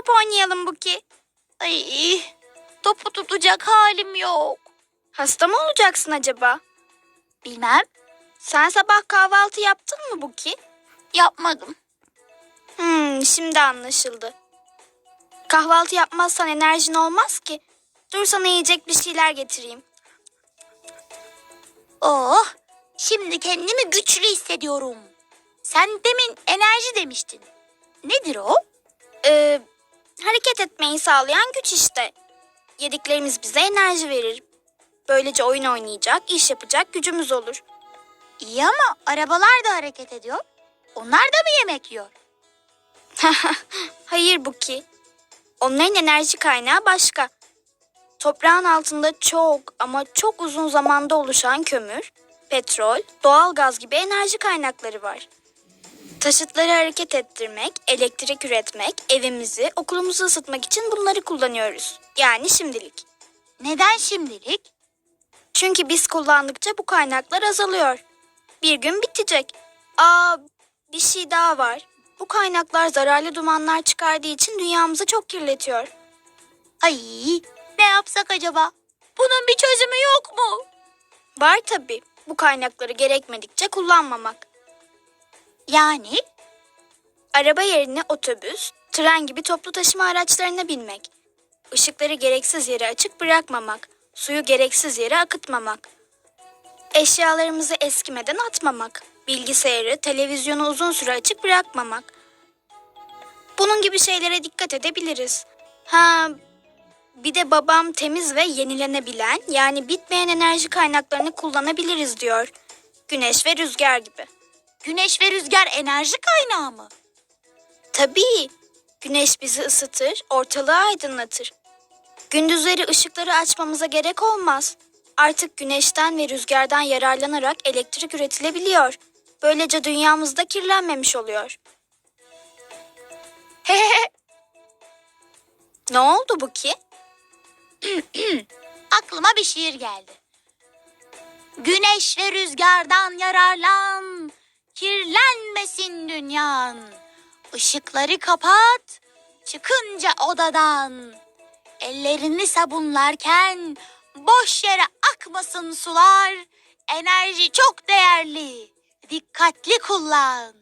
top oynayalım Buki. Ay, topu tutacak halim yok. Hasta mı olacaksın acaba? Bilmem, Sen sabah kahvaltı yaptın mı Buki? yapmadım. Hmm, şimdi anlaşıldı. Kahvaltı yapmazsan enerjin olmaz ki. Dur sana yiyecek bir şeyler getireyim. Oh, şimdi kendimi güçlü hissediyorum. Sen demin enerji demiştin. Nedir o? Ee, hareket etmeyi sağlayan güç işte. Yediklerimiz bize enerji verir. Böylece oyun oynayacak, iş yapacak gücümüz olur. İyi ama arabalar da hareket ediyor. Onlar da mı yemek yiyor? Hayır Buki. Onların enerji kaynağı başka. Toprağın altında çok ama çok uzun zamanda oluşan kömür, petrol, doğal gaz gibi enerji kaynakları var. Taşıtları hareket ettirmek, elektrik üretmek, evimizi, okulumuzu ısıtmak için bunları kullanıyoruz. Yani şimdilik. Neden şimdilik? Çünkü biz kullandıkça bu kaynaklar azalıyor. Bir gün bitecek. Aa, bir şey daha var. Bu kaynaklar zararlı dumanlar çıkardığı için dünyamızı çok kirletiyor. Ay, ne yapsak acaba? Bunun bir çözümü yok mu? Var tabii. Bu kaynakları gerekmedikçe kullanmamak. Yani Araba yerine otobüs, tren gibi toplu taşıma araçlarına binmek. Işıkları gereksiz yere açık bırakmamak. Suyu gereksiz yere akıtmamak. Eşyalarımızı eskimeden atmamak. Bilgisayarı, televizyonu uzun süre açık bırakmamak. Bunun gibi şeylere dikkat edebiliriz. Ha, bir de babam temiz ve yenilenebilen yani bitmeyen enerji kaynaklarını kullanabiliriz diyor. Güneş ve rüzgar gibi. Güneş ve rüzgar enerji kaynağı mı? Tabii. Güneş bizi ısıtır, ortalığı aydınlatır. Gündüzleri ışıkları açmamıza gerek olmaz. Artık güneşten ve rüzgardan yararlanarak elektrik üretilebiliyor. Böylece dünyamızda kirlenmemiş oluyor. ne oldu bu ki? Aklıma bir şiir geldi. Güneş ve rüzgardan yararlan, kirlenmesin dünyan. Işıkları kapat, çıkınca odadan. Ellerini sabunlarken boş yere akmasın sular. Enerji çok değerli, dikkatli kullan.